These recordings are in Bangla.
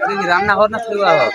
দেখি রান্না ঘর না শুরু হবে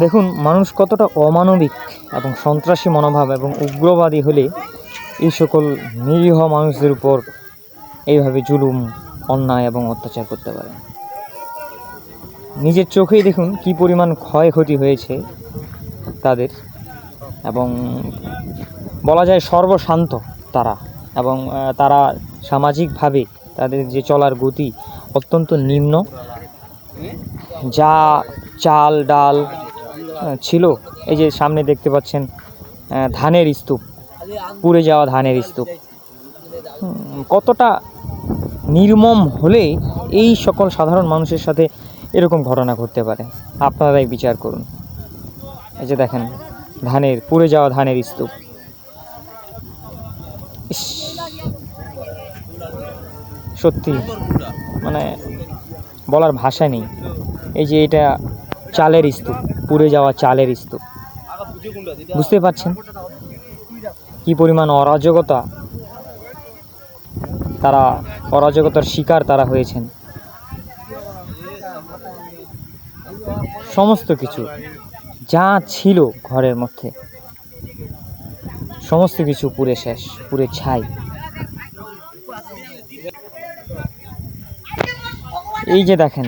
দেখুন, মানুষ কতটা অমানবিক এবং সন্ত্রাসী মনোভাব এবং উগ্রবাদী হলে এই সকল নিরীহ মানুষদের উপর এইভাবে জুলুম, অন্যায় এবং অত্যাচার করতে পারে। নিজের চোখেই দেখুন কি পরিমাণ ক্ষয়ক্ষতি হয়েছে তাদের এবং বলা যায় সর্বশান্ত তারা এবং তারা সামাজিকভাবে তাদের যে চলার গতি অত্যন্ত নিম্ন, যা চাল, ডাল ছিল। এই যে সামনে দেখতে পাচ্ছেন ধানের স্তূপ, পুড়ে যাওয়া ধানের স্তূপ। কতটা নির্মম হলে এই সকল সাধারণ মানুষের সাথে এরকম ঘটনা ঘটতে পারে? আপনারাই বিচার করুন। এই যে দেখেন, ধানের, পুড়ে যাওয়া ধানের স্তূপ। সত্যি মানে বলার ভাষা নেই। এই যে এটা চালের স্তূপ, পুড়ে যাওয়া চালের স্তূপ। বুঝতে পারছেন? কি পরিমাণ অরাজকতা তারা, অরাজকতার শিকার তারা হয়েছেন। সমস্ত কিছু যা ছিল ঘরের মধ্যে, সমস্ত কিছু পুরে শেষ পুরে ছাই। এই যে দেখেন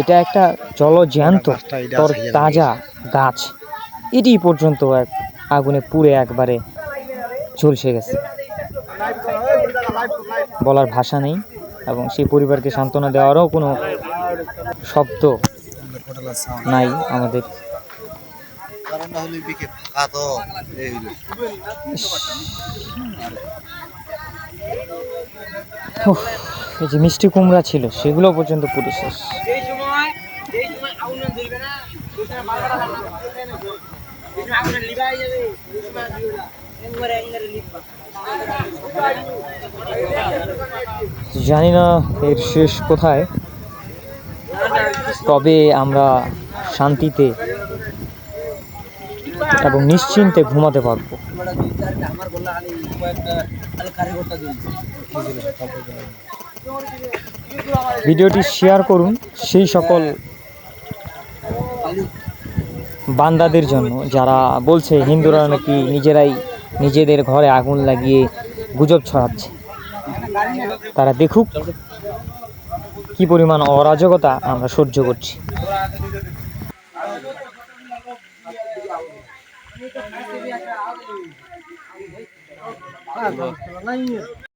এটা একটা জলজ্যান্ত তাজা গাছ। এটি পর্যন্ত এক আগুনে পুড়ে একবারে ঝলসে গেছে। বলার ভাষা নেই এবং সেই পরিবারকে সান্ত্বনা দেওয়ারও কোনো শব্দ নাই আমাদের। এই যে মিষ্টি কুমড়া ছিল সেগুলো পর্যন্ত পুড়ে শেষ। জানি না এর শেষ কোথায়, তবে আমরা শান্তিতে এবং নিশ্চিন্তে ঘুমাতে পারব। ভিডিওটি শেয়ার করুন, সেই সকল বান্দাদের জন্য, যারা বলছে হিন্দুরা নাকি নিজেরাই নিজেদের ঘরে আগুন লাগিয়ে গুজব ছড়াচ্ছে। তারা দেখুক কি পরিমাণ অরাজকতা আমরা সহ্য করছি।